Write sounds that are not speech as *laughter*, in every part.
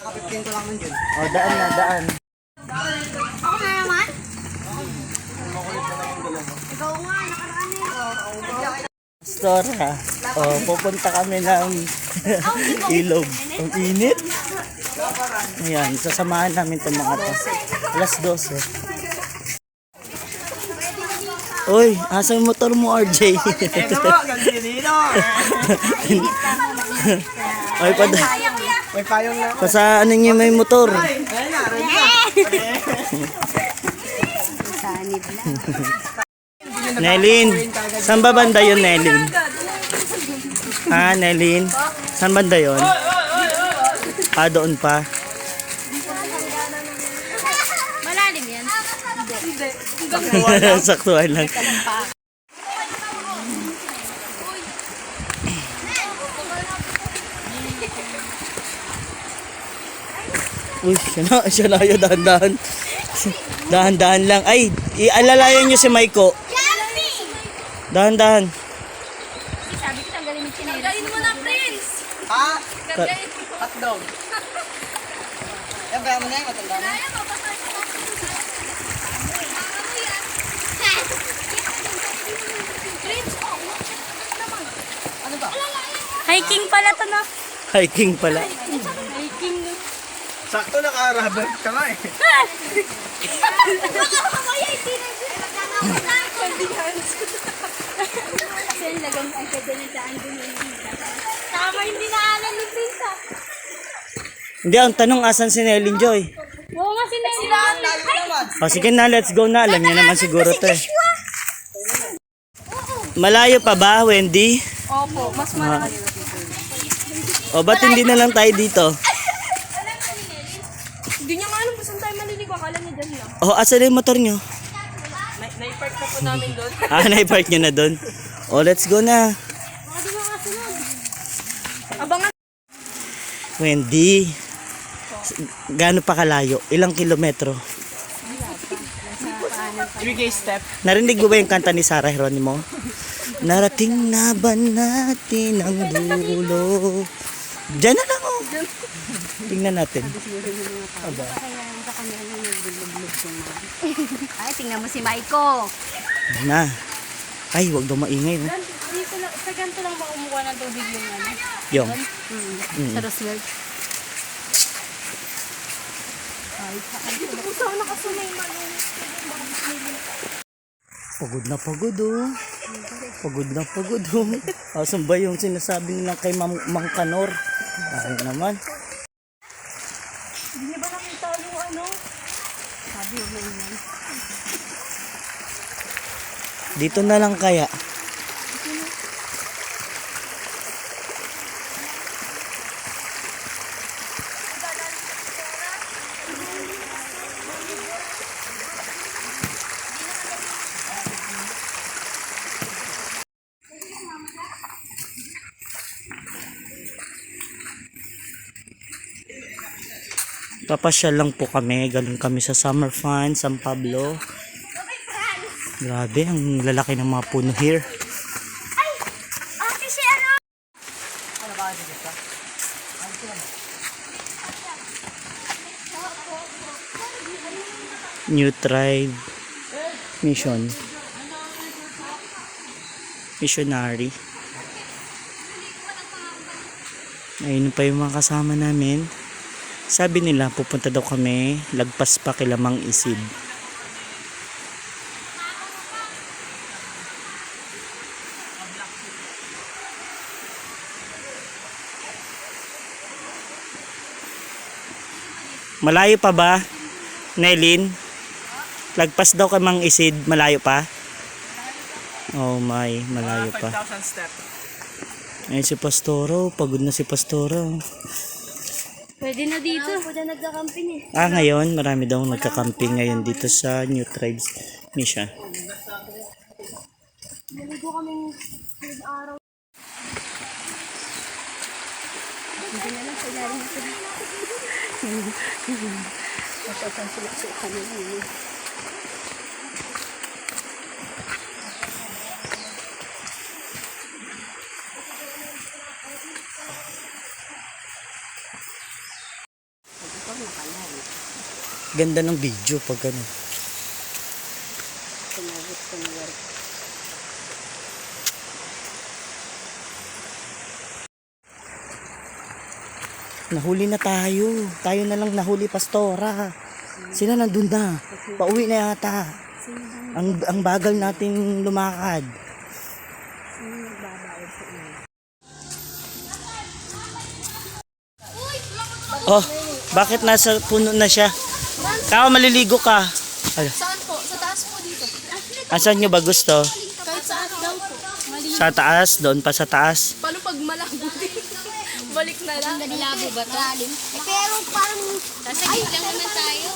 Kapitkin ko lang nun yun. O, daan na, daan. Ako na naman? Ikaw nga, nakaraan eh. Stora. O, pupunta kami ng ilog. Ang init. Ayan, sasamahan namin itong mga to. Alas 12. Uy, asa yung motor mo, RJ? Ito mo, ganito. Ay, pa May payong na. pa sa ano niyo may motor. Ayun na, rin na. Sanib lang. *laughs* Nelin, saan ba banda yun, Nelin? Ah, Nelin, saan banda yun? Ah, doon pa. Malalim yan. *laughs* Saktuhan lang. Uy, siya na, siya na yun, dahan-dahan. Dahan-dahan lang. Ay, ialalayan nyo si Maiko. Dahan-dahan. Sabi ko, tanggalin mo chinelas. Tanggalin mo na, Prince! Ha? Ta- Hotdog. Yan kaya mo na yan, matanda na. Hiking pala to na. Hiking pala. Hiking. Sakto naka-rubber ka nga eh. Kasi ang lagam ang kadalitaan din yung Tama hindi naalan ni ah. Hindi, ang tanong asan si Nelin Joy? Oo nga. Layo naman. O sige na, let's go na. Alam niya naman siguro to eh. Malayo pa ba, Wendy? Opo, mas malaki. O ba't hindi na lang tayo dito? Hindi niya nga alam kung saan tayo maliligo. Akala niya dyan lang. O, asan na yung motor nyo? Na-park na po namin doon. *laughs* Ah, na-park nyo na doon. O, let's go na. Abangan. Wendy, gaano pa kalayo? Ilang kilometro? Ibigay step. Narinig mo ba yung kanta ni Sarah Geronimo? Narating na ba natin ang dulo? Diyan na lang oh. Tingnan natin. Aba. *laughs* Ay, tingnan mo si Maiko. Na. Ay, wag daw maingay. Oh. Dito lang, sa ganito lang ba kumukuha ng tubig yung ano? Yung. Mm. Sa Roosevelt. Ay, kung saan nakasunay man Pagod na pagod oh. Pagod na pagod oh. *laughs* Asan ba yung sinasabi nila kay Mang, Mang Kanor? Ay naman. Hindi niya ba nakita yung ano? Sabi yung ganyan. Dito na lang kaya. Papasyal lang po kami. Galing kami sa Summer Fun, San Pablo. Grabe, ang lalaki ng mga puno here. Ate si ano? New Tribe Mission. Missionary. Ayun pa yung mga kasama namin. Sabi nila, pupunta daw kami, lagpas pa kilamang isid. Malayo pa ba, Nelin? Lagpas daw kay Mang Isid, malayo pa? Oh my, malayo pa. 5,000 step. Ayun si Pastoro, pagod na si Pastoro. Pwede na dito. Pwede nagkakamping eh. Ah, ngayon, marami daw nagka-camping ngayon dito sa New Tribes Mission. Naligo kaming araw. Hindi na lang sa ilalim ng tubig. Masasang sila-sukan na yun. Ganda ng video pag ano. Nahuli na tayo. Tayo na lang nahuli, Pastora. Sila nandun na. Pauwi na yata. Ang, ang bagal natin lumakad. Oh, bakit nasa puno na siya? Kaya maliligo ka. Ala, Saan po? Sa taas po dito. asan nyo ba gusto? Kahit saan daw po. Sa taas, doon pa sa taas. Pag malabo ba to? Eh, pero parang... Sasagit lang naman tayo.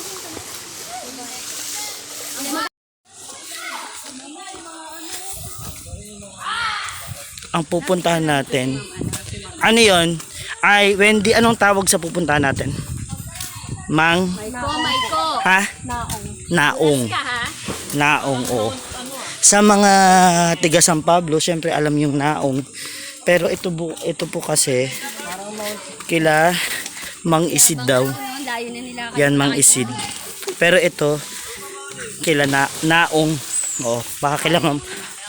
Ang pupuntahan natin. Ano yon? Ay, Wendy, anong tawag sa pupuntahan natin? Mang? Maiko, Maiko. Ha? Naong. Naong. Naong, oo. Sa mga tiga San Pablo, syempre alam yung naong. Pero ito, bu- ito po kasi, kila Mang Isid daw. Yan, Mang Isid. Pero ito, kila na, Naong. Oh, baka kila Mang,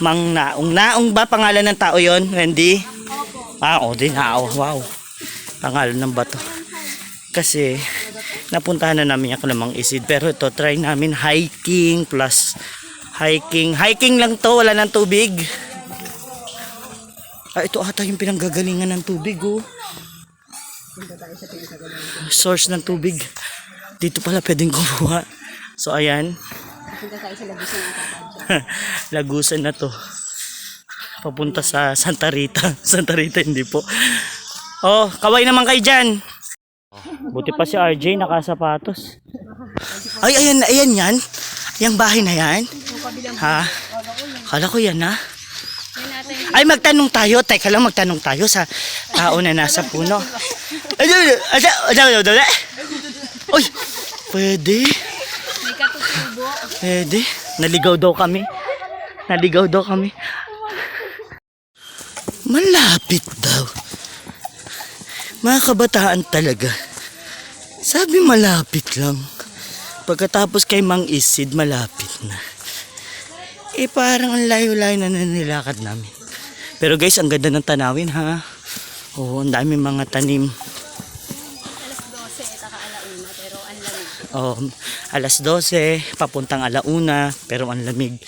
Mang Naong. Naong ba pangalan ng tao yon Wendy? Ah, oh, di Naong. Wow. Pangalan ng bato. Kasi, napuntahan na namin yung kila Mang Isid. Pero ito, try namin hiking plus hiking. Hiking lang to, wala ng tubig. Ah, ito ata yung pinanggagalingan ng tubig, oh. Source ng tubig. Dito pala pwedeng kumuha. So, ayan. *laughs* Lagusan na to. Papunta sa Santa Rita. *laughs* Santa Rita, hindi po. Oh, kaway naman kayo dyan. Buti pa si RJ nakasapatos. Ay, ayan, ayan yan. Yung bahay na yan. Ha? Kala ko yan, ha? Ay, magtanong tayo. Teka lang, magtanong tayo sa tao na nasa puno. Ay, ay, ay, ay, ay, ay, ay. Uy, pwede. May. Pwede. Naligaw daw kami. Naligaw daw kami. Malapit daw. Mga kabataan talaga. Sabi malapit lang. Pagkatapos kay Mang Isid, malapit na. Eh parang ang layo-layo na nanilakad namin. Pero guys, ang ganda ng tanawin ha. Oo, ang dami mga tanim. Oh, alas 12, papuntang alauna, pero ang lamig.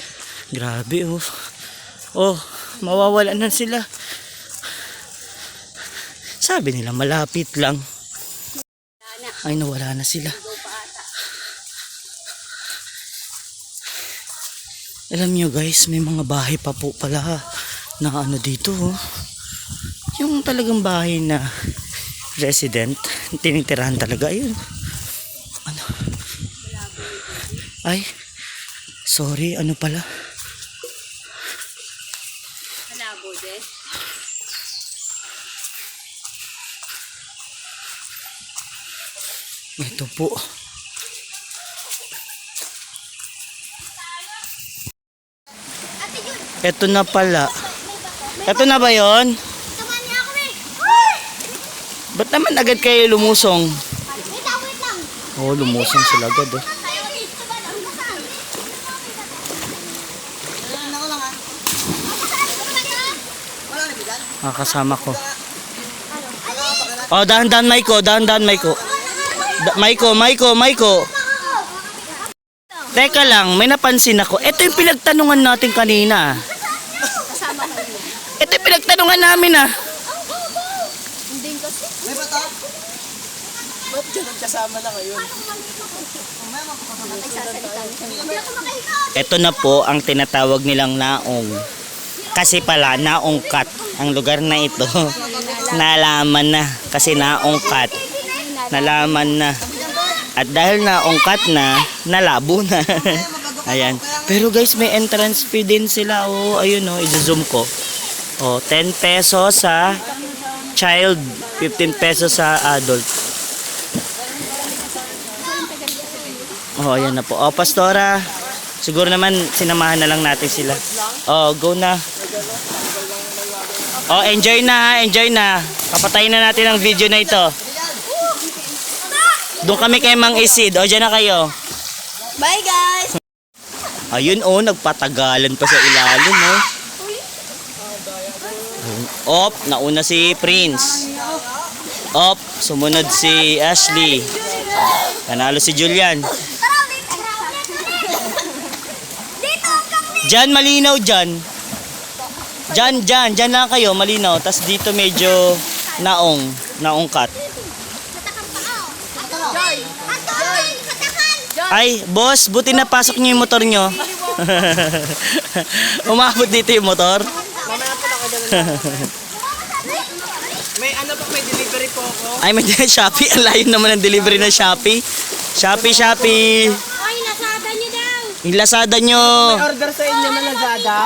Grabe oh. Oh, mawawala na sila. Sabi nila malapit lang. Ay, nawala na sila. Alam nyo guys, may mga bahay pa po pala na ano dito oh. Yung talagang bahay na resident, tinitirahan talaga yun. Ay, sorry, ano pala? Malabo din. Ito po. Ito na pala. Ito na ba yon? Eh. Ba't naman agad kayo lumusong? Oo, oh, lumusong sila agad oh. Tayo ulit. Ang basan. Ano ko lang ha? Wala na bigal? Mga kasama ko. Oh, dahan-dahan Maiko, dahan-dahan Maiko. Da Maiko, Maiko, Maiko. Teka lang, may napansin ako. Ito yung pinagtanungan natin kanina. Ito yung pinagtanungan namin ah. Hindi kasi. May bata? Ba't dyan nagkasama na kayo? Ito na po ang tinatawag nilang naong. Kasi pala, naongkat. Ang lugar na ito, *laughs* nalaman na. Kasi naongkat. Nalaman na. At dahil naongkat na, nalabo na. *laughs* Ayan. Pero guys, may entrance fee din sila. Oh, ayun oh, i-zoom ko. Oh, 10 pesos sa child, 15 pesos sa adult. Oh, ayan na po. Oh, Pastora, siguro naman sinamahan na lang natin sila. Oh, go na. Oh, enjoy na, enjoy na. Papatayin na natin ang video na ito. Doon kami kay Mang Isid. O, dyan na kayo. Bye guys! Ayun, oh, nagpatagalan pa sa ilalim, oh. Op, nauna si Prince. Op, sumunod si Ashley. Nanalo si Julian. Dito! Diyan, malinaw dyan. Diyan, diyan, diyan lang kayo, malinaw. Tapos dito medyo naong, naong cut. Ay, boss, buti na pasok niyo yung motor niyo. *laughs* Umabot dito yung motor. Mamaya po lang kayo May ano pa, may delivery po ako. Ay, may *laughs* Shopee. Ang layo naman ng delivery ng Shopee. Shopee, Shopee. Ay, nasada niyo daw! Yung Lazada nyo. Order sa inyo na Lazada.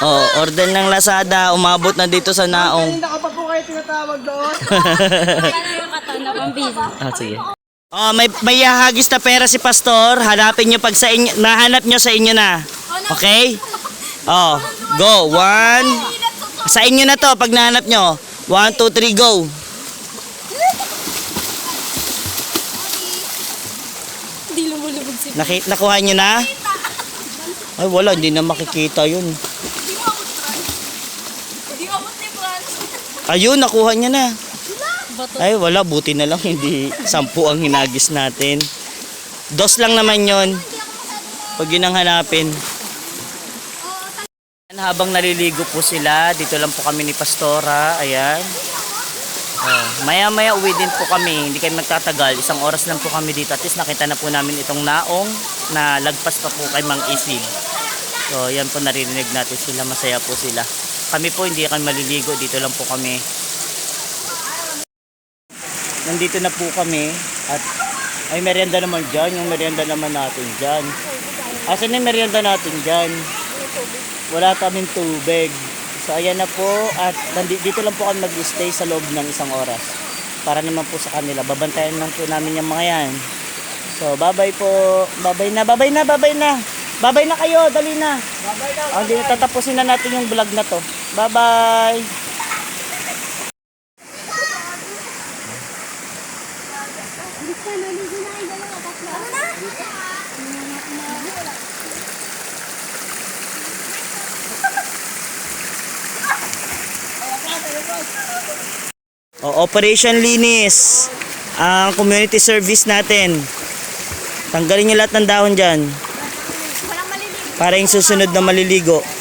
Oh, order ng Lazada. Umabot na dito sa Naong. Hindi ka pa po kayo tinatawag doon. Ano yung katon na pambisa? Ah, sige. Oh, may may hahagis na pera si Pastor. Hanapin nyo pag sa inyo, nahanap nyo sa inyo na. Okay? Oh, go. One. Sa inyo na to pag nahanap nyo. One, two, three, go. Hindi lumulubog si Naki, nakuha nyo na? Ay, wala. Hindi na makikita yun. Hindi mo abot Franz. Hindi mo abot ni Franz. Ayun, nakuha niya na. Ay, wala. Buti na lang. Hindi sampu ang hinagis natin. Dos lang naman yon. Pag yun ang hanapin. Habang naliligo po sila, dito lang po kami ni Pastora. Ayan. Oh, maya maya uwi din po kami. Hindi kami magtatagal. Isang oras lang po kami dito. At least nakita na po namin itong naong na lagpas pa po kay Mang Isid. So, yan po naririnig natin sila. Masaya po sila. Kami po hindi kami maliligo. Dito lang po kami nandito na po kami at ay merienda naman dyan, yung merienda naman natin dyan. Asan yung merienda natin dyan? Wala kaming tubig. So ayan na po at dito lang po kami mag-stay sa loob ng isang oras. Para naman po sa kanila. Babantayan lang po namin yung mga yan. So bye-bye po. Bye-bye na, bye-bye na, bye-bye na. Bye-bye na kayo, dali na. Bye-bye na. Oh, di, tatapusin na natin yung vlog na to. Bye-bye. Operation Linis. Ang community service natin. Tanggalin niyo lahat ng dahon dyan. Para yung susunod na maliligo.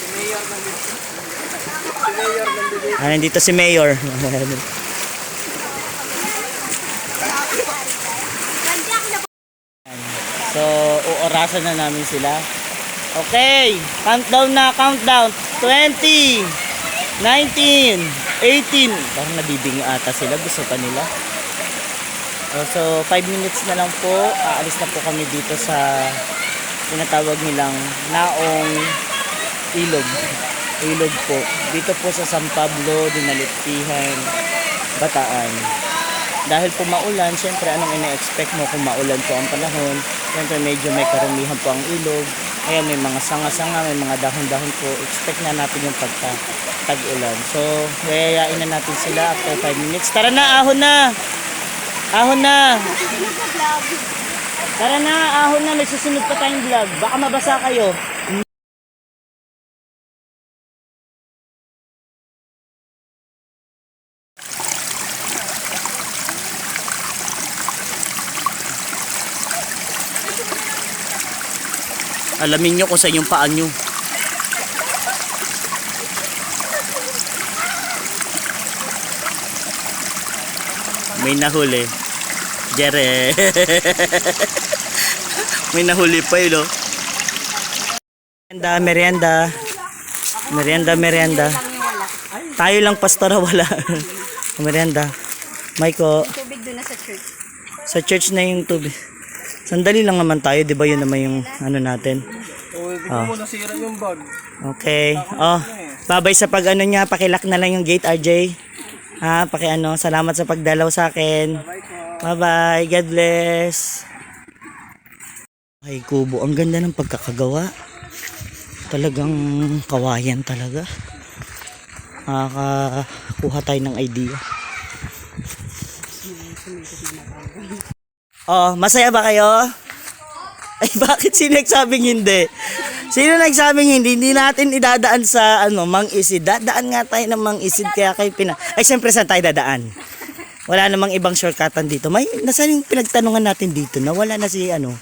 Ah, nandito si Mayor. so, uorasan na namin sila. Okay, countdown na, countdown. 20, 19, 18. Parang nabibingi ata sila, gusto pa nila. Oh, so, 5 minutes na lang po. Aalis na po kami dito sa tinatawag nilang Naong Ilog. Ilog po. Dito po sa San Pablo, Dinaliptihan, Bataan. Dahil po maulan, syempre anong ina-expect mo kung maulan po ang panahon? Syempre medyo may karumihan po ang ilog. Kaya may mga sanga-sanga, may mga dahon-dahon po. Expect na natin yung pagka tag-ulan. So, yayayain na natin sila after 5 minutes. Tara na, ahon na! Ahon na! Tara na, ahon na. May susunod pa tayong vlog. Baka mabasa kayo. Alamin nyo kung sa inyong paan nyo. May nahuli. Jere. *laughs* May nahuli pa yun, oh. Merienda, merienda. Merienda, merienda. Tayo lang, pastora, *laughs* wala. merienda. Maiko, Tubig doon na sa church. sa church na yung tubig. Sandali lang naman tayo, di ba yun naman yung ano natin. Uy, di Ah. mo nasira yung bag. Okay. Oh, babay sa pag ano niya, pakilak na lang yung gate RJ. Ha, paki ano, salamat sa pagdalaw sa akin. Bye-bye. God bless. Ay, kubo. Ang ganda ng pagkakagawa. Talagang kawayan talaga. Nakakakuha tayo ng idea. Oh, masaya ba kayo? Ay, *laughs* bakit sino nagsabing hindi? Sino nagsabing hindi? Hindi natin idadaan sa ano, Mang Isid. Dadaan nga tayo ng Mang Isid kaya kayo pina... Ay, siyempre saan tayo dadaan? Wala namang ibang shortcutan dito. May, nasaan yung pinagtanungan natin dito? Nawala na si ano?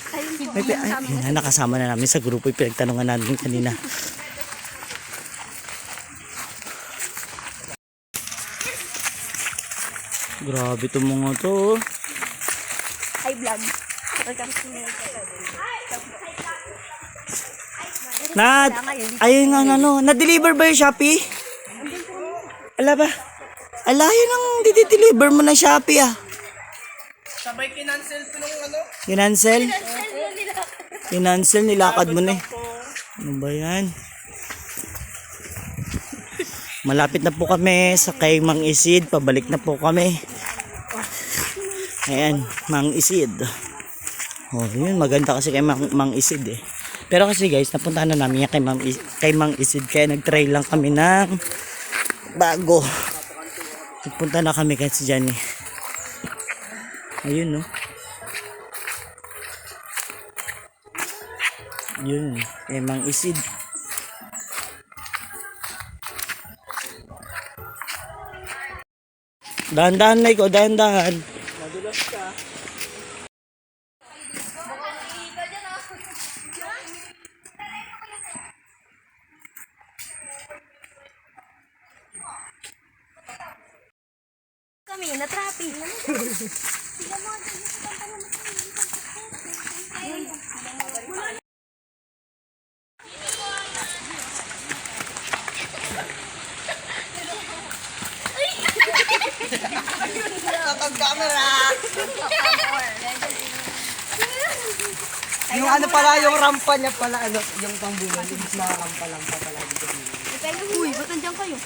May, ay, na, nakasama na namin sa grupo yung pinagtanungan natin kanina. Grabe itong mga to. Vlog. Na, ayun nga ano, na-deliver ba yung Shopee? Ala ba? Ala, yun ang didi-deliver mo na Shopee ah. Sabay kinancel ko nung ano. Kinancel? Kinancel, nilakad mo na eh. Ano ba yan? Malapit na po kami sa kay Mang Isid. Pabalik na po kami. Ayan, Mang Isid. Oh, yun, maganda kasi kay Mang, Mang Isid eh. Pero kasi guys, napuntahan na namin yan kay Mang, Is- kay Mang Isid. Kaya nag-try lang kami ng bago. Nagpunta na kami kasi dyan eh. Ayun no. Yun, kay Mang Isid. Dahan-dahan na ikaw, dahan-dahan. Kami, na-traffic. Nakag-camera! yung ano pala, yung rampa niya pala, ano, yung pambungan, yung na rampa lang pa pala. Uy, ba't nandiyan kayo?